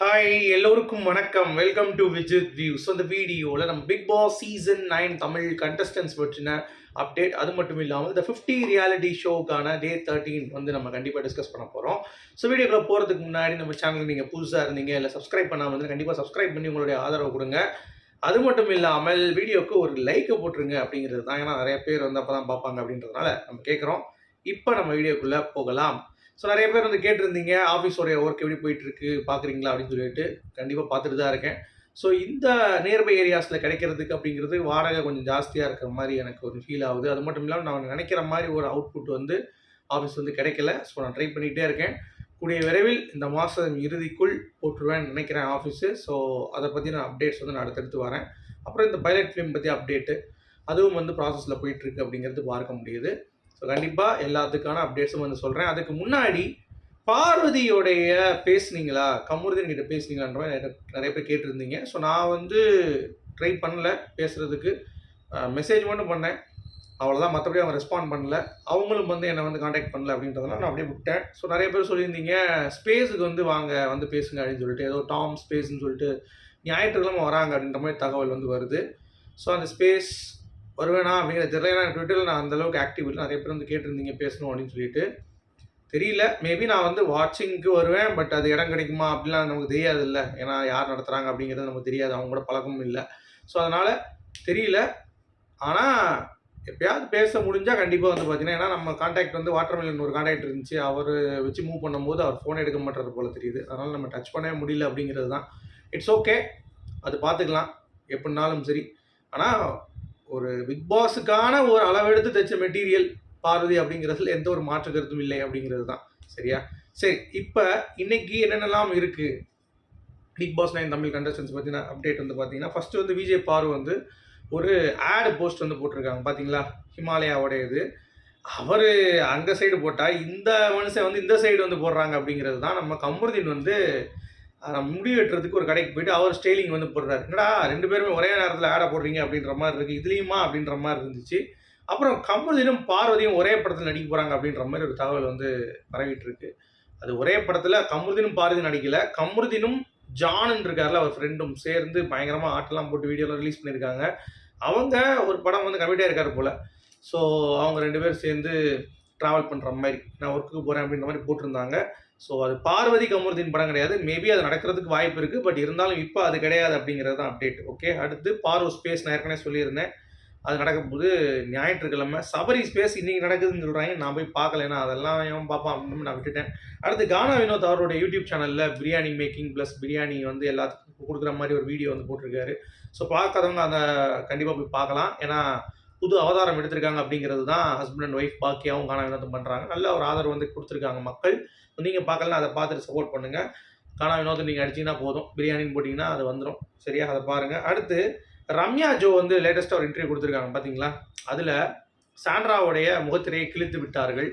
Hi எல்லோருக்கும் வணக்கம். Welcome to Vijith views அந்த வீடியோவில் நம்ம Bigg Boss season nine Tamil contestants பற்றின அப்டேட் அது மட்டும் இல்லாமல் இந்த ஃபிஃப்டி ரியாலிட்டி ஷோக்கான டே தேர்ட்டீன் வந்து நம்ம கண்டிப்பாக டிஸ்கஸ் பண்ண போகிறோம் ஸோ வீடியோக்குள்ள போகிறதுக்கு முன்னாடி நம்ம சேனல் நீங்கள் புதுசாக இருந்தீங்க இல்லை சப்ஸ்கிரைப் பண்ணாமல் வந்து கண்டிப்பாக சப்ஸ்கிரைப் பண்ணி உங்களுடைய ஆதரவு கொடுங்க. அது மட்டும் இல்லாமல் வீடியோக்கு ஒரு லைக்கை போட்டுருங்க அப்படிங்கிறது தான். ஏன்னா நிறைய பேர் வந்து அப்போ தான் பார்ப்பாங்க அப்படின்றதுனால நம்ம கேட்குறோம் இப்போ நம்ம வீடியோக்குள்ளே போகலாம். ஸோ நிறைய பேர் வந்து கேட்டிருந்தீங்க ஆஃபீஸோடைய ஒர்க் எப்படி போயிட்டு இருக்கு பார்க்குறீங்களா அப்படின்னு சொல்லிட்டு. கண்டிப்பாக பார்த்துட்டு தான் இருக்கேன். ஸோ இந்த நியர்பை ஏரியாஸில் கிடைக்கிறதுக்கு அப்படிங்கிறது வாடகை கொஞ்சம் ஜாஸ்தியாக இருக்கிற மாதிரி எனக்கு ஒரு ஃபீல் ஆகுது. அது மட்டும் இல்லாமல் நான் நினைக்கிற மாதிரி ஒரு அவுட்புட் வந்து ஆஃபீஸ் வந்து கிடைக்கல. ஸோ நான் ட்ரை பண்ணிகிட்டே இருக்கேன். கூடிய விரைவில் இந்த மாதம் இறுதிக்குள் போட்டுருவேன் நினைக்கிறேன் ஆஃபீஸு ஸோ அதை பற்றி நான் அப்டேட்ஸ் வந்து நான் அடுத்தடுத்து வரேன். அப்புறம் இந்த பைலட் ஃபிலிம் பற்றி அப்டேட்டு அதுவும் வந்து ப்ராசஸில் போயிட்டுருக்கு அப்படிங்கிறது பார்க்க முடியுது. ஸோ கண்டிப்பாக எல்லாத்துக்கான அப்டேட்ஸும் வந்து சொல்கிறேன் அதுக்கு முன்னாடி பார்வதியோடைய பேசுனீங்களா? கமுருதன் கிட்ட பேசுனீங்களான்ற மாதிரி நிறைய- நிறைய பேர் கேட்டிருந்தீங்க. ஸோ நான் வந்து ட்ரை பண்ணல பேசுகிறதுக்கு மெசேஜ் மட்டும் பண்ணேன். அவ்வளோதான் மற்றபடி அவங்க ரெஸ்பாண்ட் பண்ணல. அவங்களும் வந்து என்னை வந்து காண்டாக்ட் பண்ணல அப்படின்றதுனால நான் அப்படியே விட்டேன். ஸோ நிறைய பேர் சொல்லியிருந்தீங்க ஸ்பேஸுக்கு வந்து வாங்க வந்து பேசுங்க அப்படின்னு சொல்லிட்டு. ஏதோ டாம் ஸ்பேஸ்ன்னு சொல்லிட்டு ஞாயிற்றுக்கிழமை வராங்க அப்படின்ற மாதிரி தகவல் வந்து வருது. ஸோ அந்த ஸ்பேஸ் வருவேனா அப்படிங்கிற தெரியல ஏன்னா ட்விட்டரில் நான் அந்தளவுக்கு ஆக்டிவ் இல்லை. நிறைய பேர் வந்து கேட்டிருந்தீங்க பேசணும் அப்படின்னு சொல்லிட்டு. தெரியல. மேபி நான் வந்து வாட்சிங்க்கு வருவேன் பட் அது இடம் கிடைக்குமா அப்படிலாம் நமக்கு தெரியாது இல்லை ஏன்னா யார் நடத்துகிறாங்க அப்படிங்கிறது நமக்கு தெரியாது. அவங்க கூட பழக்கமும் இல்லை. ஸோ அதனால் தெரியல. ஆனால் எப்பயாவது பேச முடிஞ்சால் கண்டிப்பாக வந்து பார்த்தீங்கன்னா ஏன்னா நம்ம காண்டாக்ட் வந்து வாட்டர்மெலன் ஒரு காண்டாக்ட் இருந்துச்சு. அவர் வச்சு மூவ் பண்ணும்போது அவர் ஃபோன் எடுக்க மாட்டார் போல தெரியுது. அதனால் நம்ம டச் பண்ணவே முடியல அப்படிங்கிறது தான். இட்ஸ் ஓகே அது பார்த்துக்கலாம். எப்படினாலும் சரி. ஆனால் ஒரு பிக் பாஸுக்கான ஒரு அளவெடுத்து தைச்ச மெட்டீரியல் பார்வதி அப்படிங்கிறதுல எந்த ஒரு மாற்று கருத்தும் இல்லை அப்படிங்கிறது தான் சரியா? சரி இப்போ இன்னைக்கு என்னென்னலாம் இருக்குது Bigg Boss nine Tamil contestants பற்றின அப்டேட் வந்து பார்த்தீங்கன்னா ஃபஸ்ட்டு வந்து விஜய் பாரு வந்து ஒரு ஆடு போஸ்ட் வந்து போட்டிருக்காங்க. பார்த்தீங்களா ஹிமாலயாவோடையது. அவர் அந்த சைடு போட்டால் இந்த மனுஷன் வந்து இந்த சைடு வந்து போடுறாங்க அப்படிங்கிறது தான் நம்ம கமருதீன் வந்து முடி வெட்டுறதுக்கு ஒரு கடைக்கு போயிட்டு அவர் ஸ்டைலிங் வந்து போடுறாரு. என்னடா ரெண்டு பேருமே ஒரே நேரத்தில் ஆடை போடுறீங்க அப்படின்ற மாதிரி இருக்குது இதுலேயுமா அப்படின்ற மாதிரி இருந்துச்சு. அப்புறம் கமருதீனும் பார்வதியும் ஒரே படத்தில் நடிக்க போகிறாங்க அப்படின்ற மாதிரி ஒரு தகவல் வந்து பரவிட்டு இருக்கு. அது ஒரே படத்தில் கமருதீனும் பார்வதி நடிக்கல. கமருதீனும் ஜான் இருக்கார்ல அவர் ஃப்ரெண்டும் சேர்ந்து பயங்கரமாக ஆட்டெல்லாம் போட்டு வீடியோலாம் ரிலீஸ் பண்ணியிருக்காங்க. அவங்க ஒரு படம் வந்து கமிட்டியாக இருக்கார் போல். ஸோ அவங்க ரெண்டு பேரும் சேர்ந்து ட்ராவல் பண்ணுற மாதிரி நான் ஒர்க்குக்கு போகிறேன் அப்படின்ற மாதிரி போட்டிருந்தாங்க. ஸோ அது பார்வதி கமருதீன் படம் கிடையாது. மேபி அது நடக்கிறதுக்கு வாய்ப்பு இருக்குது பட் இருந்தாலும் இப்போ அது கிடையாது அப்படிங்கிறது தான் அப்டேட் ஓகே அடுத்து பார்வ ஸ்பேஸ் நான் ஏற்கனவே சொல்லியிருந்தேன். அது நடக்கும் போது ஞாயிற்றுக்கிழமை. சபரி ஸ்பேஸ் இன்றைக்கி நடக்குதுன்னு சொல்கிறாங்க நான் போய் பார்க்கல. ஏன்னா அதெல்லாம் ஏன் பார்ப்பான் அப்படின்னு நான் விட்டுட்டேன். அடுத்து கானா வினோத் அவருடைய யூடியூப் சேனலில் பிரியாணி மேக்கிங் ப்ளஸ் பிரியாணி வந்து எல்லாத்துக்கும் கொடுக்குற மாதிரி ஒரு வீடியோ வந்து போட்டிருக்காரு. ஸோ பார்க்காதவங்க அதை கண்டிப்பாக போய் பார்க்கலாம். ஏன்னா புது அவதாரம் எடுத்திருக்காங்க அப்படிங்கிறது தான் ஹஸ்பண்ட் அண்ட் ஒய்ஃப் பாக்கியாவும் காணா வினோதம் பண்ணுறாங்க நல்ல ஒரு ஆதரவு வந்து கொடுத்துருக்காங்க மக்கள். நீங்கள் பார்க்கலாம் அதை பார்த்துட்டு சப்போர்ட் பண்ணுங்கள் காணா வினோதம் நீங்கள் அடிச்சிங்கன்னா போதும். பிரியாணின்னு போட்டிங்கன்னா அது வந்துடும் சரியா? அதை பாருங்கள் அடுத்து ரம்யா ஜோ வந்து லேட்டஸ்ட்டாக ஒரு இன்டர்வியூ கொடுத்துருக்காங்க. பார்த்தீங்களா அதில் சாண்ட்ராவுடைய முகத்திரையை கிழித்து விட்டார்கள்.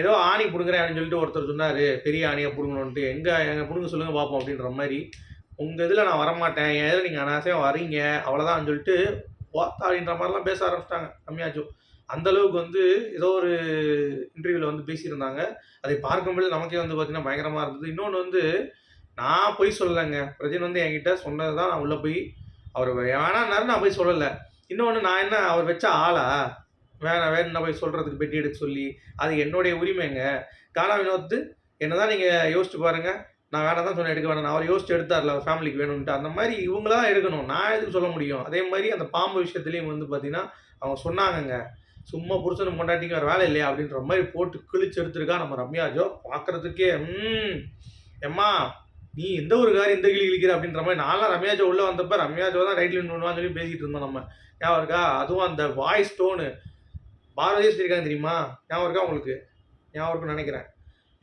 ஏதோ ஆணி பிடுங்குறேன் அப்படின்னு சொல்லிட்டு ஒருத்தர் சொன்னார். பெரிய ஆணியை பிடுங்கணுன்ட்டு எங்கே எங்கள் பிடுங்க சொல்லுங்கள் பார்ப்போம் அப்படின்ற மாதிரி. உங்கள் இதில் நான் வரமாட்டேன். என் இதில் நீங்கள் அனாசையாக வரீங்க அவ்வளோதான் சொல்லிட்டு வாத்தா அப்படின்ற மாதிரிலாம் பேச ஆரம்பிச்சிட்டாங்க. ரம்யா அந்த அளவுக்கு வந்து ஏதோ ஒரு இன்டர்வியூவில் வந்து பேசியிருந்தாங்க. அதை பார்க்கும்போது நமக்கே வந்து பார்த்தீங்கன்னா பயங்கரமாக இருந்தது. இன்னொன்று வந்து நான் போய் சொல்லலைங்க. பிரஜன் வந்து என்கிட்ட சொன்னது தான் நான் உள்ளே போய் அவர் வேணான்னாரு நான் போய் சொல்லலை. இன்னொன்று நான் என்ன அவர் வச்ச ஆளா? வேணாம் வேணும் போய் சொல்கிறதுக்கு பெட்டி எடுக்க சொல்லி அது என்னுடைய உரிமைங்க. கானா வினோத்து என்ன தான் நீங்கள் யோசிச்சு பாருங்கள் நான் வேணாம் தான் சொன்னேன் எடுக்க வேணாம். அவர் யோசிச்சு எடுத்தார்ல அவர் ஃபேமிலிக்கு வேணும்ட்டு அந்த மாதிரி இவங்களா எடுக்கணும். நான் எதுக்கு சொல்ல முடியும்? அதே மாதிரி அந்த பாம்பு விஷயத்துலையும் வந்து பார்த்தீங்கன்னா அவங்க சொன்னாங்கங்க. சும்மா புருஷன் பொண்டாட்டிக்கு வேறு வேலை இல்லையா? அப்படின்ற மாதிரி போட்டு கிழிச்சு எடுத்திருக்கா நம்ம ரம்யாஜோ பார்க்குறதுக்கே பார்க்கறதுக்கே ம். எம்மா நீ எந்த ஒரு காரியம் இந்த கிளி கிழிக்கிற அப்படின்ற மாதிரி நான்லாம் ரம்யாஜோ உள்ளே வந்தப்ப ரம்யாஜோ தான் ரைட்ல பண்ணுவான்னு சொல்லி பேசிட்டு இருந்தோம் நம்ம. ஞாபகம் இருக்கா? அதுவும் அந்த வாய்ஸ் டோனு பாரதியே சொல்லியிருக்காங்க தெரியுமா? ஞாபகம் இருக்கா உங்களுக்கு? ஞாபகம் இருக்கும்னு நினைக்கிறேன்.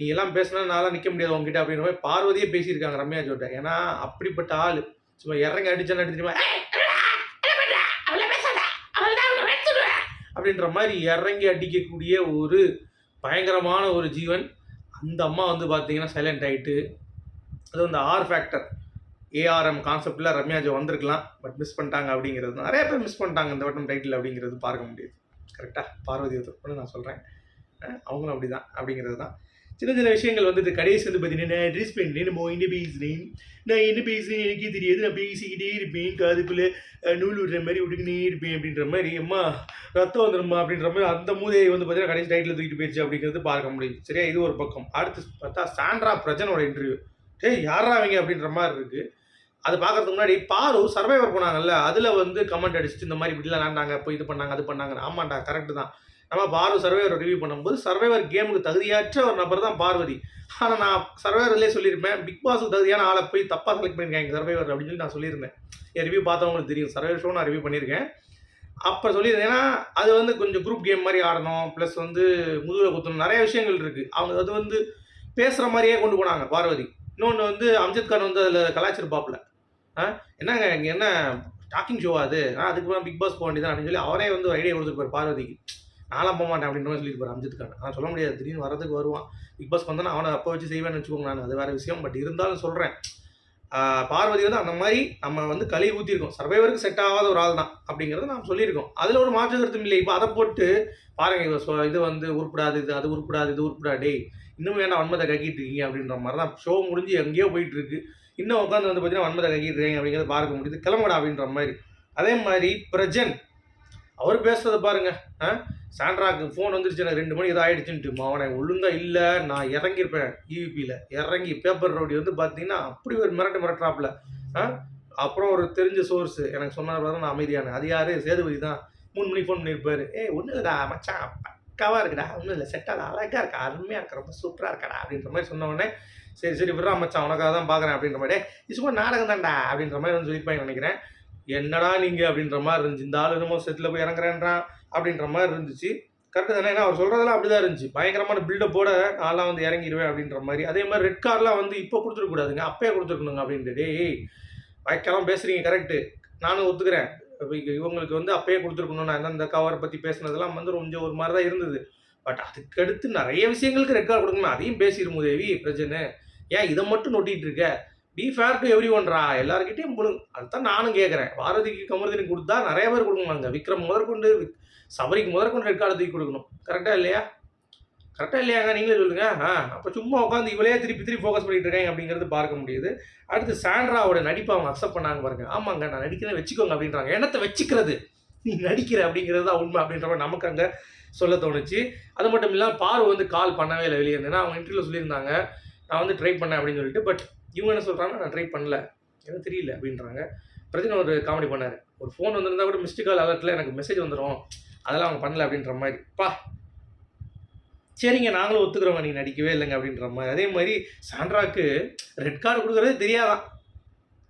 நீ எல்லாம் பேசினா நான்லாம் நிற்க முடியாது உங்ககிட்ட அப்படின்ற மாதிரி பார்வதியே பேசியிருக்காங்க ரம்யா ஜோட்ட ஏன்னா அப்படிப்பட்ட ஆள். சும்மா இறங்கி அடிச்சான்னு அடிச்சு அப்படின்ற மாதிரி இறங்கி அடிக்கக்கூடிய ஒரு பயங்கரமான ஒரு ஜீவன். அந்த அம்மா வந்து பார்த்தீங்கன்னா சைலண்ட் ஆகிட்டு அது வந்து ஆர் ஃபேக்டர் ஏஆர்எம் கான்செப்டில் ரம்யாஜா வந்திருக்கலாம் பட் மிஸ் பண்ணிட்டாங்க அப்படிங்கிறது நிறைய பேர் மிஸ் பண்ணிட்டாங்க இந்த வட்டம் டைட்டில் அப்படிங்கிறது பார்க்க முடியுது. கரெக்டாக பார்வதி நான் சொல்கிறேன் அவங்களும் அப்படி தான் அப்படிங்கிறது தான். சின்ன சின்ன விஷயங்கள் வந்துட்டு கடைசி வந்து பார்த்தீங்கன்னா நான் ட்ரெஸ் நம்ம என்ன பேசுகிறேன் நான் என்ன பேசுகிறேன் எனக்கே தெரியாது. நான் பேசிக்கிட்டே இருப்பேன். காதுக்குள்ளே நூல் விடுற மாதிரி விட்டுக்கினே இருப்பேன் அப்படின்ற மாதிரி. அம்மா ரத்தம் வந்துடும்மா அப்படின்ற மாதிரி அந்த மூதையை வந்து பார்த்தீங்கன்னா கடைசி டைட்டில் தூக்கிட்டு போயிடுச்சு அப்படிங்கிறது பார்க்க முடியும் சரியா? இது ஒரு பக்கம். அடுத்து பார்த்தா சாண்ட்ரா பிரஜனோட இன்டர்வியூ டே யாரா அவங்க அப்படின்ற மாதிரி இருக்குது அது பார்க்கறதுக்கு முன்னாடி பாரு சர்வைவர் போனாங்கல்ல அதில் வந்து கமெண்ட் அடிச்சுட்டு இந்த மாதிரி இப்படிலாம் விளாண்டாங்க இப்போ இது பண்ணாங்க அது பண்ணாங்க ஆமாண்டா கரெக்டு தான். நம்ம பார்வ சர்வைவர் ரிவ்யூ பண்ணும்போது சர்வைவர் கேமுக்கு தகுதியற்ற ஒரு நபர் தான் பார்வதி. ஆனால் நான் சர்வைவர்லேயே சொல்லியிருப்பேன் பிக் பாஸுக்கு தகுதியான ஆளை போய் தப்பாக செலக்ட் பண்ணியிருக்காங்க சர்வைவர் அப்படின்னு சொல்லி நான் சொல்லியிருந்தேன். என் ரிவ்யூ பார்த்தவங்களுக்கு தெரியும். சர்வைவர் ஷோ நான் ரிவ்யூ பண்ணியிருக்கேன். அப்போ சொல்லியிருந்தேன் ஏன்னா அது வந்து கொஞ்சம் குரூப் கேம் மாதிரி ஆடணும் ப்ளஸ் வந்து முதுகில் குத்தணும் நிறைய விஷயங்கள் இருக்குது அவங்க அது வந்து பேசுகிற மாதிரியே கொண்டு போனாங்க பார்வதி. இன்னொன்று வந்து அம்ஜித் கான் வந்து அதில் கலாச்சிருப்பாப்புல ஆ என்னங்க இங்கே என்ன டாக்கிங் ஷோ அது? அதுக்கு பிக் பாஸ் போக வேண்டியதான் அப்படின்னு சொல்லி அவரே வந்து ஒரு ஐடியா கொடுத்துருப்பார் பார்வதிக்கு. நானும் போக மாட்டேன் அப்படின்ற மாதிரி சொல்லியிருப்பார் அம்ஜத் கான் நான் சொல்ல முடியாது. திடீர்னு வரதுக்கு வருவான். பிக் பாஸ் வந்தால் அவனை அப்போ வச்சு செய்வேன்னு வச்சுக்கோங்க நான். அது வேறு விஷயம். பட் இருந்தாலும் சொல்கிறேன் பார்வதி வந்து அந்த மாதிரி நம்ம வந்து களி ஊற்றிருக்கோம் சர்வைவருக்கு செட் ஆகாத ஒரு ஆள் தான் அப்படிங்கிறத நாம் சொல்லியிருக்கோம். அதில் ஒரு மாற்று கருத்தும் இல்லை. இப்போ அதை போட்டு பாருங்க சொ- இது வந்து உருப்படாது இது அது உருப்படாது இது உருப்படா டே இன்னும் வேணா வன்மத்தை கக்கிட்டு இருக்கீங்க அப்படின்ற மாதிரி தான் ஷோ முடிஞ்சு எங்கேயோ போயிட்டு இருக்கு இன்னும் உட்காந்து வந்து பார்த்தீங்கன்னா வன்மத்தை கக்கிட்டு இருக்கீங்க அப்படிங்கிறத பார்க்க முடியுது. கிளம்படா அப்படின்ற மாதிரி. அதே மாதிரி பிரஜன் அவர் பேசுறத பாருங்க. ஆ? சாண்ட்ராக்கு ஃபோன் வந்துருச்சு எனக்கு ரெண்டு மணி இதாகிடுச்சுன்ட்டு அவனை ஒழுங்கா இல்லை நான் இறங்கியிருப்பேன் E ஈவிபியில் இறங்கி பேப்பர் ரவுடி வந்து பார்த்தீங்கன்னா அப்படி ஒரு மிரட்டு மிரட்டுறாப்புல. ஆ? அப்புறம் ஒரு தெரிஞ்ச சோர்ஸ் எனக்கு சொன்னார் நான் அமைதியான. அது யார்? சேதுபதி தான். மூணு மணிக்கு ஃபோன் பண்ணியிருப்பாரு. ஏ ஒன்றும் இல்லைடா மச்சான் பக்காவாக இருக்குடா. ஒன்றும் இல்லை செட்டாக அழகாக இருக்கா. அருமையாக இருக்கா. ரொம்ப சூப்பராக இருக்காடா. அப்படின்ற மாதிரி சொன்ன சரி சரி விட்றா மச்சான் உனக்காக தான் பார்க்குறேன் அப்படின்ற மாதிரி இது சும்மா நாடகம் தான்டா. அப்படின்ற மாதிரி வந்து சொல்லிப்பாங்க நினைக்கிறேன். என்னடா நீங்கள் அப்படின்ற மாதிரி இருந்துச்சு. இந்த ஆள் என்னமோ செட்டில் போய் இறங்குறேன்றான் அப்படின்ற மாதிரி இருந்துச்சு. கரெக்டு தானே? ஏன்னா அவர் சொல்கிறதெல்லாம் அப்படி தான் இருந்துச்சு. பயங்கரமான பில்டப்போட நான்லாம் வந்து இறங்கிடுவேன் அப்படின்ற மாதிரி. அதே மாதிரி ரெட் கார்லாம் வந்து இப்போ கொடுத்துருக்கூடாதுங்க அப்பயே கொடுத்துருக்கணுங்க அப்படின்ட்டு. டேய் பயங்கரம் பேசுகிறீங்க கரெக்டு நானும் ஒத்துக்கிறேன். இவங்களுக்கு வந்து அப்பயே கொடுத்துருக்கணும் நான் இந்த கவரை பற்றி பேசுனதெல்லாம் வந்து கொஞ்சம் ஒரு மாதிரி தான் இருந்தது. பட் அதுக்கடுத்து நிறைய விஷயங்களுக்கு ரெக்கார்ட் கொடுக்கணும் அதையும் பேசிடும் தேவி பிரச்சனை? ஏன் இதை மட்டும் நொட்டிகிட்டு இருக்க? பி ஃபேர் டு எவ்ரி ஒன்ரா எல்லாருக்கிட்டையும் முழு அதுதான் நானும் கேட்குறேன் பாரதிக்கு கமருதினி கொடுத்தா நிறைய பேர் கொடுக்கணுங்க விக்ரம் முதற்கொண்டு சபரிக்கு முதற்கொண்டு ரெட் கார்டு தூக்கி கொடுக்கணும். கரெக்டாக இல்லையா? கரெக்டாக இல்லையாங்க? நீங்களே சொல்லுங்கள் ஆ அப்போ சும்மா உட்காந்து இவளே திருப்பி திருப்பி ஃபோக்கஸ் பண்ணிட்டு இருக்காங்க அப்படிங்கிறது பார்க்க முடியுது. அடுத்து சாண்ட்ராவோட நடிப்பை அவங்க அக்செப்ட் பண்ணாங்க பாருங்க. ஆமாங்க நான் நடிக்கிறேன் வச்சுக்கோங்க அப்படின்றாங்க. எண்ணத்தை வச்சுக்கிறது? நீ நடிக்கிற அப்படிங்கிறது தான் உண்மை அப்படின்ற மாதிரி நமக்கு அங்கே சொல்ல தோணுச்சு. அது மட்டும் இல்லாமல் பார்வை வந்து கால் பண்ணவே இல்லை வெளியே இருந்தேன்னா அவங்க இன்டர்வியூவில் சொல்லியிருந்தாங்க. நான் வந்து ட்ரை பண்ணேன் அப்படின்னு சொல்லிட்டு பட் இவங்க என்ன சொல்கிறாங்க நான் ட்ரை பண்ணல. எனக்கு தெரியல அப்படின்றாங்க. பிரச்சனை ஒரு காமெடி பண்ணார். ஒரு ஃபோன் வந்திருந்தா கூட மிஸ்டு கால் அலர்ட்டில் எனக்கு மெசேஜ் வந்துடும் அதெல்லாம் அவங்க பண்ணல அப்படின்ற மாதிரி. பா சரிங்க. நாங்களும் ஒத்துக்கிறோங்க. நீங்கள் நடிக்கவே இல்லைங்க அப்படின்ற மாதிரி. அதே மாதிரி சாண்ட்ராக்கு ரெட் கார்டு கொடுக்குறதே தெரியாதான்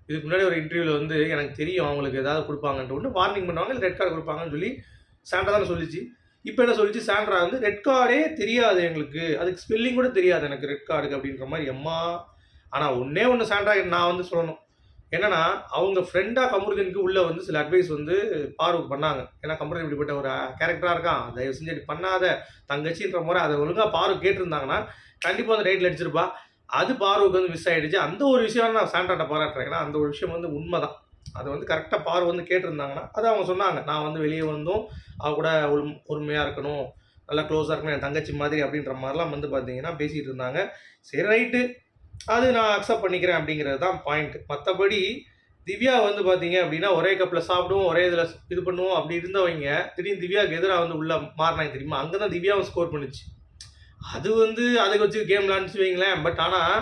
இதுக்கு முன்னாடி ஒரு இன்டர்வியூவில் வந்து எனக்கு தெரியும். அவங்களுக்கு ஏதாவது கொடுப்பாங்கன்ட்டு. ஒன்று வார்னிங் பண்ணுவாங்க. இல்லை ரெட் கார்டு கொடுப்பாங்கன்னு சொல்லி சாண்ட்ரா தானே சொல்லிச்சு. இப்போ என்ன சொல்லிச்சு? சாண்ட்ரா வந்து ரெட் கார்டே தெரியாது எங்களுக்கு. அதுக்கு ஸ்பெல்லிங் கூட தெரியாது எனக்கு ரெட் கார்டுக்கு அப்படின்ற மாதிரி எம்மா ஆனால் ஒன்றே ஒன்று சாண்ட்ரா நான் வந்து சொல்லணும். என்னன்னா அவங்க ஃப்ரெண்டாக கமருதீனுக்கு உள்ளே வந்து சில அட்வைஸ் வந்து பார்வுக்கு பண்ணாங்க. ஏன்னா கமருதீன் இப்படிப்பட்ட ஒரு கேரக்டராக இருக்கான். தயவு செஞ்சு இப்படி பண்ணாத. தங்கச்சின்ற முறை அதை ஒழுங்காக பார்வை கேட்டிருந்தாங்கன்னா கண்டிப்பாக வந்து ரைட்டில் அடிச்சிருப்பா. அது பார்வுக்கு வந்து மிஸ் ஆகிடுச்சு அந்த ஒரு விஷயம் நான் சாண்டாட்ட பாராட்டுறேன். ஏன்னா அந்த ஒரு விஷயம் வந்து உண்மை தான் அது வந்து கரெக்டாக பார்வை வந்து கேட்டிருந்தாங்கன்னா அது அவங்க சொன்னாங்க. நான் வந்து வெளியே வந்தும் அவ கூட ஒரு பொறுமையாக இருக்கணும். நல்லா க்ளோஸாக இருக்கணும். என் தங்கச்சி மாதிரி அப்படின்ற மாதிரிலாம் வந்து பார்த்தீங்கன்னா பேசிகிட்டு இருந்தாங்க. சரி ரைட்டு அது நான் அக்செப்ட் பண்ணிக்கிறேன் அப்படிங்கிறது தான் பாயிண்ட் மற்றபடி திவ்யா வந்து பார்த்தீங்க அப்படின்னா ஒரே கப்பில் சாப்பிடுவோம் ஒரே இதில் இது பண்ணுவோம் அப்படி இருந்தவங்க திடீர்னு திவ்யாவுக்கு எதிராக வந்து உள்ள மாறினாங்க தெரியுமா? அங்கே தான் திவ்யாவும் ஸ்கோர் பண்ணுச்சு. அது வந்து அதுக்கு வச்சு கேம் விளாண்டுச்சு வைங்களேன். பட் ஆனால்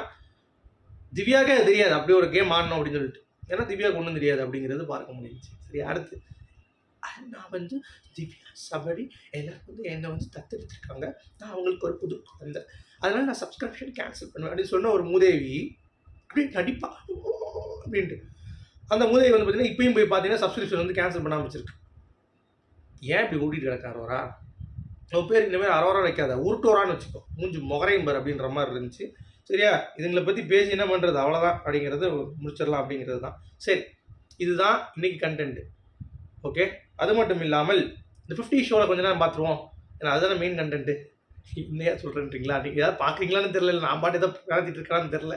திவ்யாக்கே தெரியாது. அப்படி ஒரு கேம் ஆடணும் அப்படின்னு சொல்லிட்டு. ஏன்னா திவ்யாவுக்கு ஒன்றும் தெரியாது அப்படிங்கிறது பார்க்க முடியுச்சு சரி அடுத்து. நான் வந்து திவ்யா சபரி எல்லாரும் வந்து என்னை வந்து தத்தெடுத்துருக்காங்க. நான் அவங்களுக்கு ஒரு புது குழந்தை. அதனால் நான் சப்ஸ்கிரிப்ஷன் கேன்சல் பண்ணுவேன். அப்படின்னு சொன்ன ஒரு மூதேவி அப்படியே நடிப்பா. அப்படின்ட்டு. அந்த மூதேவி வந்து பார்த்தீங்கன்னா இப்பயும் போய் பார்த்தீங்கன்னா சப்ஸ்கிரிப்ஷன் வந்து கேன்சல் பண்ணாமல் வச்சிருக்கு. ஏன் இப்படி ஓட்டிட்டு கிடக்காரோரா உன் பேர் இனிமேல் அரோரா வைக்காத. உருட்டோரான்னு வச்சுக்கோ. மூஞ்சி முகரையும் பார் அப்படின்ற மாதிரி இருந்துச்சு. சரியா? இதுங்களை பற்றி பேசி என்ன பண்ணுறது அவ்வளோதான் அப்படிங்கிறது முடிச்சிடலாம் அப்படிங்கிறது தான் சரி. இதுதான் இன்னைக்கு கண்டென்ட்டு ஓகே அது மட்டும் இல்லாமல் இந்த ஃபிஃப்டி ஷோவில் கொஞ்ச நேரம் பார்த்துருவோம். ஏன்னா அதுதானே மெயின் கண்டென்ட்டு இன்னையா சொல்கிறேன்றீங்களா நீங்கள் ஏதாவது பார்க்குறீங்களான்னு தெரியல. நான் பாட்டு ஏதோ நடத்திட்டு இருக்கிறான்னு தெரில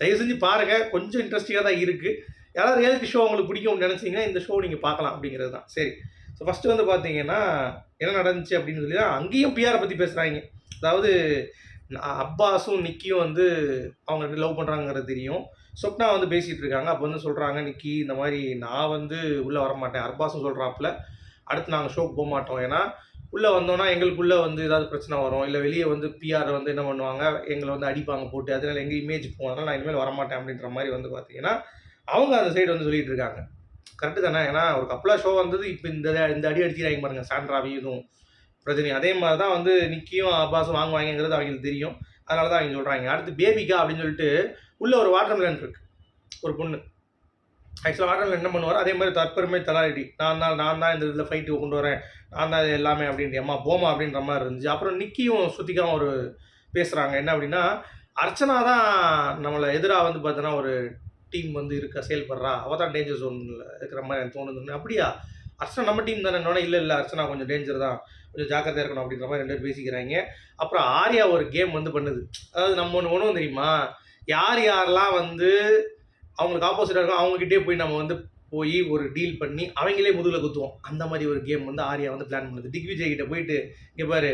தயவு செஞ்சு பாருங்கள் கொஞ்சம் இன்ட்ரெஸ்டிங்காக தான் இருக்குது யாராவது ரியாலிட்டி ஷோ உங்களுக்கு பிடிக்கும்னு நினச்சிங்கன்னா இந்த ஷோ நீங்கள் பார்க்கலாம் அப்படிங்கிறது தான். சரி. ஸோ ஃபஸ்ட்டு வந்து பார்த்தீங்கன்னா என்ன நடந்துச்சு அப்படின்னு சொல்லி தான் அங்கேயும் பிஆரை பற்றி பேசுகிறாங்க அதாவது நான் அப்பாஸும் நிக்கியும் வந்து அவங்க லவ் பண்ணுறாங்கிறது தெரியும். சொப்னா வந்து பேசிகிட்டு இருக்காங்க. அப்போ வந்து சொல்கிறாங்க நிக்கி இந்த மாதிரி நான் வந்து உள்ளே வர மாட்டேன் அர்பாஸும் சொல்கிறாப்புல அடுத்து நாங்கள் ஷோக்கு போக மாட்டோம். ஏன்னா உள்ளே வந்தோன்னா எங்களுக்குள்ளே வந்து ஏதாவது பிரச்சனை வரும். இல்லை வெளியே வந்து பிஆர் வந்து என்ன பண்ணுவாங்க? எங்களை வந்து அடிப்பாங்க போட்டு. அதனால எங்கள் இமேஜ் போகும். அதனால் நான் இனிமேல் வரமாட்டேன் அப்படின்ற மாதிரி வந்து பார்த்தீங்கன்னா அவங்க அந்த சைடு வந்து சொல்லிட்டு இருக்காங்க. கரெக்டு தானே? ஏன்னா ஒரு கப்பலாக ஷோ வந்தது இப்போ இந்த இந்த அடி அடிக்கிறாங்க பாருங்க சாண்ட்ராவையும் இதுவும் பிரச்சனை அதே மாதிரி தான் வந்து நிக்கியும் அப்பாஸும் வாங்குவாங்கங்கிறது அவங்களுக்கு தெரியும். அதனால தான் அவங்க சொல்கிறாங்க அடுத்து பேபிகா அப்படின்னு சொல்லிட்டு உள்ளே ஒரு வாட்டர் மிலன் இருக்கு. ஒரு பொண்ணு. ஆக்சுவலாக வாட்டர் என்ன பண்ணுவார் அதே மாதிரி தற்பெருமை தலாடி நான் தான் நான் தான் இந்த இதில் ஃபைட்டு கொண்டு வரேன். நான் தான் எல்லாமே அப்படின்ட்டு. அம்மா போமா அப்படின்ற மாதிரி இருந்துச்சு. அப்புறம் நிக்கியும் ஸ்ருதிகாவும் ஒரு பேசுகிறாங்க என்ன அப்படின்னா அர்ச்சனா தான் நம்மளை எதிராக வந்து பார்த்தோன்னா ஒரு டீம் வந்து இருக்க செயல்படுறா. அவள் தான் டேஞ்சர் ஜோனில் இருக்கிற மாதிரி எனக்கு தோணுது அப்படியா? அர்ச்சனா நம்ம டீம் தானே. இல்லை இல்லை அர்ச்சனா கொஞ்சம் டேஞ்சர் தான். கொஞ்சம் ஜாக்கிரதையாக இருக்கணும் அப்படின்ற மாதிரி ரெண்டு பேர் பேசிக்கிறாங்க. அப்புறம் ஆர்யா ஒரு கேம் வந்து பண்ணுது. அதாவது நம்ம ஒன்று ஒன்றும் தெரியுமா? யார் யாரெல்லாம் வந்து அவங்களுக்கு ஆப்போசிட்டாக இருக்கோ அவங்ககிட்டே போய் நம்ம வந்து போய் ஒரு டீல் பண்ணி அவங்களே முதுகில் குத்துவோம். அந்த மாதிரி ஒரு கேம் வந்து ஆர்யா வந்து பிளான் பண்ணுது. திக்விஜய் கிட்ட போயிட்டு இங்கே பாரு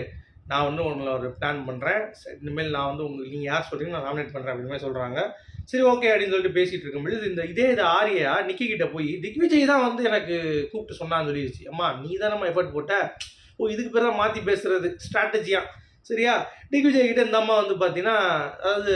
நான் வந்து உங்களை ஒரு பிளான் பண்ணுறேன் இனிமேல் நான் வந்து உங்களுக்கு நீங்கள் யார் சொல்கிறீங்க நான் நாமினேட் பண்ணுறேன் அப்படின்னு மாதிரி சொல்கிறாங்க சரி ஓகே அப்படின்னு சொல்லிட்டு பேசிகிட்டு இருக்கும்பொழுது இந்த இதே இது ஆரியா நிக்கி கிட்ட போய் திக்விஜய் தான் வந்து எனக்கு கூப்பிட்டு சொன்னான்னு சொல்லிடுச்சு அம்மா நீ தானம்மா எஃபர்ட் போட்ட. ஓ இதுக்கு பேர் தான் மாற்றி பேசுறது ஸ்ட்ராட்டஜியாக சரியா? திக்விஜய் கிட்ட இந்த அம்மா வந்து பார்த்தீங்கன்னா அதாவது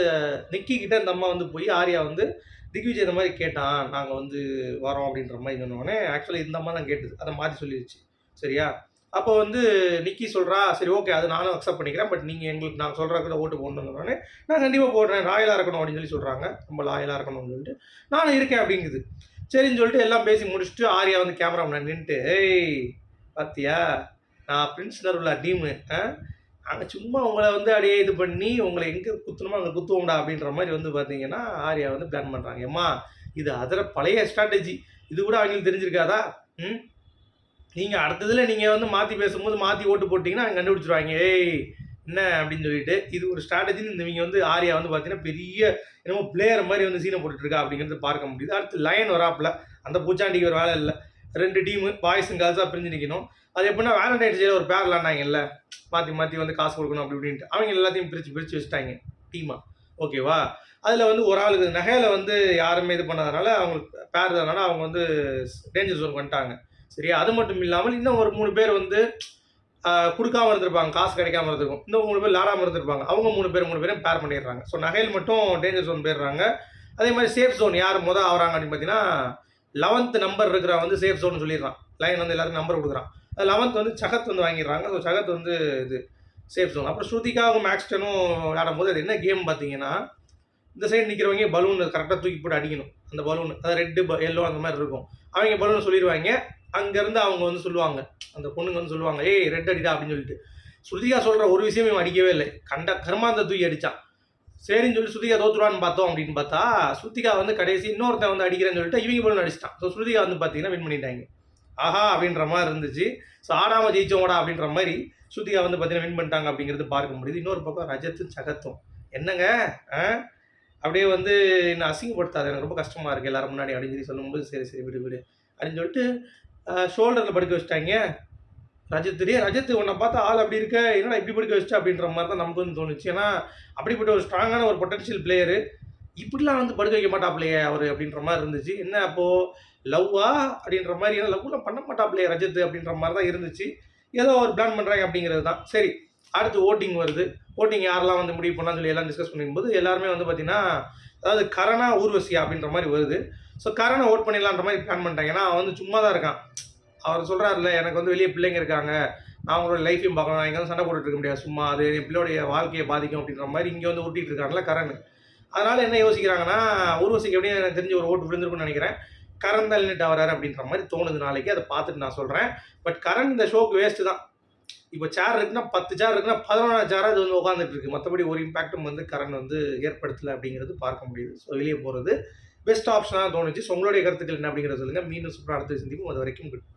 நிக்கி கிட்ட இந்த அம்மா வந்து போய் ஆர்யா வந்து திக்விஜய் இந்த மாதிரி கேட்டான் நாங்கள் வந்து வரோம் அப்படின்ற மாதிரி சொன்னோடனே ஆக்சுவலி இந்த அம்மா தான் கேட்டது அதை மாற்றி சொல்லிடுச்சு சரியா? அப்போ வந்து நிக்கி சொல்கிறா சரி ஓகே அது நானும் அக்செப்ட் பண்ணிக்கிறேன் பட் நீங்கள் எங்களுக்கு நான் சொல்கிற கூட ஓட்டு போடணுன்னே நான் கண்டிப்பாக போடுறேன் லாயலாக இருக்கணும் அப்படின்னு சொல்லி சொல்கிறாங்க ரொம்ப லாயலாக இருக்கணும்னு சொல்லிட்டு நானும் இருக்கேன் அப்படிங்குது. சரின்னு சொல்லிட்டு எல்லாம் பேசி முடிச்சுட்டு ஆர்யா வந்து கேமரா முன்னாடி நின்றுட்டு ஏய் பார்த்தியா நான் பிரின்ஸ் நருலா டீமு நாங்கள் சும்மா உங்களை வந்து அப்படியே இது பண்ணி உங்களை எங்கே குத்தணுமோ அங்கே குத்துவோம்டா அப்படின்ற மாதிரி வந்து பார்த்தீங்கன்னா ஆர்யா வந்து பிளான் பண்ணுறாங்க ஏம்மா இது அதில் பழைய ஸ்ட்ராட்டஜி இது கூட அவங்களுக்கு தெரிஞ்சிருக்காதா? ம்? நீங்கள் அடுத்ததில் நீங்கள் வந்து மாற்றி பேசும்போது மாற்றி ஓட்டு போட்டிங்கன்னா அவங்க கண்டுபிடிச்சிருவாங்க. ஏய் என்ன அப்படின்னு சொல்லிட்டு. இது ஒரு ஸ்ட்ராட்டஜின்னு இந்த இவங்க வந்து ஆர்யா வந்து பார்த்தீங்கன்னா பெரிய என்னமோ பிளேயர் மாதிரி வந்து சீனை போட்டுட்ருக்கா அப்படிங்கிறது பார்க்க முடியுது. அடுத்து லைன் வராப்பில். அந்த பூச்சாண்டிக்கு ஒரு வேலை இல்லை. ரெண்டு டீமு பாய்ஸும் கேர்ள்ஸாக பிரிஞ்சு நிற்கணும் அது எப்படின்னா வேலண்டைன்ஸ் டேல ஒரு பேர் விளாண்டாங்கல்ல மாற்றி மாற்றி வந்து காசு கொடுக்கணும் அப்படி இப்படின்ட்டு. அவங்க எல்லாத்தையும் பிரித்து பிரித்து வச்சுட்டாங்க டீமாக ஓகேவா அதில் வந்து ஒரு ஆளுக்கு நகையில் வந்து யாருமே இது பண்ணாதனால அவங்களுக்கு பேர் தரனால அவங்க வந்து டேஞ்சர் ஜோன் பண்ணிட்டாங்க சரியா? அது மட்டும் இல்லாமல் இன்னும் ஒரு மூணு பேர் வந்து கொடுக்காம இருந்திருப்பாங்க காசு கிடைக்காம இருந்திருக்கும். இந்த மூணு பேர் லாடாமல் இருந்திருப்பாங்க. அவங்க மூணு பேர் மூணு பேரும் பேர் பண்ணிடுறாங்க. ஸோ நகையில் மட்டும் டேஞ்சர் ஜோன் போயிடுறாங்க. அதே மாதிரி சேஃப் ஜோன் யார் மொதல் ஆகிறாங்க அப்படின்னு பார்த்தீங்கன்னா லெவன்த் நம்பர் இருக்கிற வந்து சேஃப் ஜோன் சொல்லிடுறான். லைன் வந்து எல்லாருக்கும் நம்பர் கொடுக்குறான். லெவன்த் வந்து சகத் வந்து வாங்கிடுறாங்க. ஸோ சகத் வந்து இது சேஃப் ஜோன் அப்புறம் ஸ்ருதிக்காவும் மேக்ஸ்டனும் விளையாடும் போது அது என்ன கேம் பார்த்தீங்கன்னா இந்த சைடு நிற்கிறவங்க பலூன் கரெக்டாக தூக்கி போட்டு அடிக்கணும். அந்த பலூன் அதாவது ரெட்டு எல்லோ அந்த மாதிரி இருக்கும். அவங்க பலூன் சொல்லிடுவாங்க. அங்கேருந்து அவங்க வந்து சொல்லுவாங்க. அந்த பொண்ணுங்க வந்து சொல்லுவாங்க ஏய் ரெட் அடிடா அப்படின்னு சொல்லிட்டு. ஸ்ருதிகா சொல்கிற ஒரு விஷயமே இவன் அடிக்கவே இல்லை. கண்ட கர்மாந்த தூக்கி அடித்தான் சரின்னு சொல்லி ஸ்ருதிகா தோத்துருவான்னு பார்த்தோம் அப்படின்னு பார்த்தா ஸ்ருதிகா வந்து கடைசி இன்னொருத்தன் வந்து அடிக்கிறேன்னு சொல்லிட்டு இவங்க போல அடிச்சிட்டான் ஸோ ஸ்ருதிகா வந்து பார்த்தீங்கன்னா வின் பண்ணிட்டாங்க. ஆஹா அப்படின்ற மாதிரி இருந்துச்சு. ஸோ ஆடாமல் ஜெயிச்சோடா அப்படின்ற மாதிரி ஸ்ருதிகா வந்து பார்த்தீங்கன்னா வின் பண்ணிட்டாங்க அப்படிங்கிறது பார்க்க முடியுது. இன்னொரு பக்கம் ரஜத்தும் சகத்தும். என்னங்க? அப்படியே வந்து என்ன அசிங்கப்படுத்தாது எனக்கு ரொம்ப கஷ்டமாக இருக்குது எல்லாரும் முன்னாடி அப்படின்னு சொல்லி சொல்லும்போது சரி சரி விடு விடு அப்படின்னு சொல்லிட்டு ஷோல்டரில் படுக்க வச்சுட்டாங்க. ரஜத் ரஜத் உன்னை பார்த்தா ஆள் அப்படி இருக்க என்னடா இப்படி படிக்க வச்சுட்டு? அப்படின்ற மாதிரி தான் நமக்கு வந்து தோணுச்சு. ஏன்னா அப்படிப்பட்ட ஒரு ஸ்ட்ராங்கான ஒரு பொட்டன்ஷியல் பிளேயரு இப்படிலாம் வந்து படுக்க வைக்க மாட்டாப்லையே அவர் அப்படின்ற மாதிரி இருந்துச்சு. என்ன அப்போது லவ்வா? அப்படின்ற மாதிரி ஏன்னா லவ்லாம் பண்ண மாட்டாப்லையே ரஜத் அப்படின்ற மாதிரி தான் இருந்துச்சு. ஏதோ ஒரு பிளான் பண்ணுறாங்க அப்படிங்கிறது தான். சரி அடுத்து ஓட்டிங் வருது. ஓட்டிங் யாரெல்லாம் வந்து முடிவு பண்ணான்னு சொல்லி எல்லாம் டிஸ்கஸ் பண்ணும்போது எல்லாருமே வந்து பார்த்தீங்கன்னா அதாவது கரணா ஊர்வசியா அப்படின்ற மாதிரி வருது. ஸோ கரணை ஓட் பண்ணிடலான்ற மாதிரி பிளான் பண்ணிட்டாங்க. ஏன்னா அவன் வந்து சும்மா தான் இருக்கான். அவர் சொல்கிறாருல்ல எனக்கு வந்து வெளியே பிள்ளைங்க இருக்காங்க. நான் அவங்களோட லைஃப்பையும் பார்க்கணும். நான் எங்கே சண்டை போட்டுட்டு இருக்க முடியாது. சும்மா அது என் பிள்ளையோடைய வாழ்க்கையை பாதிக்கும் அப்படின்ற மாதிரி இங்கே வந்து ஊட்டிகிட்டு இருக்காங்களா கரண் அதனால் என்ன யோசிக்கிறாங்கன்னா ஊர்வசிக்கு எப்படியும் எனக்கு தெரிஞ்சு ஒரு ஓட்டு விழுந்திருக்கும்னு நினைக்கிறேன். கரண் தான் நின்றுட்டு வராரு அப்படின்ற மாதிரி தோணுது நாளைக்கு. அதை பார்த்துட்டு நான் சொல்கிறேன் பட் கரண் இந்த ஷோக்கு வேஸ்ட்டு தான். இப்போ சேர் இருக்குன்னா பத்து சேர் இருக்குன்னா பதினொன்றாம் சேராக அது வந்து உட்காந்துட்டு இருக்கு. மற்றபடி ஒரு இம்பாக்டும் வந்து கரண் வந்து ஏற்படுத்தலை அப்படிங்கிறது பார்க்க முடியுது. ஸோ வெளியே போகிறது பெஸ்ட் ஆப்ஷனாக தோணுச்சு. ஸோ உங்களுடைய கருத்துக்கள் என்ன அப்படிங்கிறத சொல்லுங்கள் மீண்டும் சூப்பராக அடுத்து சந்திப்போம். அது வரைக்கும் குட்